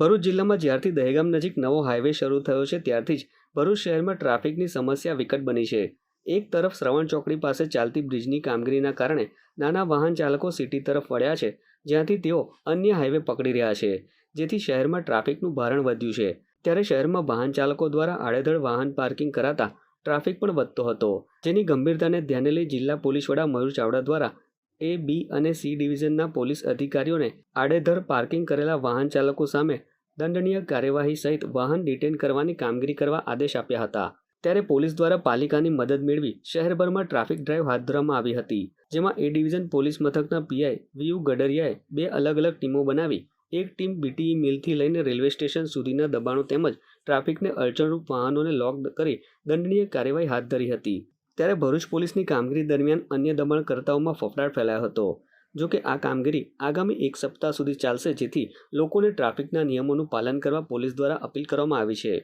ભરૂચ જિલ્લામાં જ્યારથી દહેગામ નજીક નવો હાઈવે શરૂ થયો છે, ત્યારથી જ ભરૂચ શહેરમાં ટ્રાફિકની સમસ્યા વિકટ બની છે. એક તરફ શ્રવણ ચોકડી પાસે ચાલતી બ્રિજની કામગીરીના કારણે નાના વાહન ચાલકો સિટી તરફ વળ્યા છે, જ્યાંથી તેઓ અન્ય હાઈવે પકડી રહ્યા છે, જેથી શહેરમાં ટ્રાફિકનું ભારણ વધ્યું છે. ત્યારે શહેરમાં વાહન ચાલકો દ્વારા આડેધડ વાહન પાર્કિંગ કરાતા ટ્રાફિક પણ વધતો હતો. જેની ગંભીરતાને ધ્યાને લઈ જિલ્લા પોલીસ વડા મયુર ચાવડા દ્વારા એ, બી અને સી ડિવિઝનના પોલીસ અધિકારીઓને આડેધડ પાર્કિંગ કરેલા વાહન ચાલકો સામે દંડનીય કાર્યવાહી સહિત વાહન ડિટેન કરવાની કામગીરી કરવા આદેશ આપ્યા હતા. ત્યારે પોલીસ દ્વારા પાલિકાની મદદ મેળવી શહેરભરમાં ટ્રાફિક ડ્રાઈવ હાથ ધરવામાં આવી હતી. જેમાં એ ડિવિઝન પોલીસ મથકના પીઆઈ વીયુ ગડરિયાએ બે અલગ અલગ ટીમો બનાવી, એક ટીમ બીટીઈ મિલથી લઈને રેલવે સ્ટેશન સુધીના દબાણો તેમજ ટ્રાફિકને અડચણરૂપ વાહનોને લોક કરી દંડનીય કાર્યવાહી હાથ ધરી હતી. ત્યારે ભરૂચ પોલીસની કામગીરી દરમિયાન અન્ય દબાણકર્તાઓમાં ફફડાટ ફેલાયો હતો. જો કે આ કામગીરી આગામી એક સપ્તાહ સુધી ચાલશે, જેથી લોકોને ટ્રાફિકના નિયમોનું પાલન કરવા પોલીસ દ્વારા અપીલ કરવામાં આવી છે.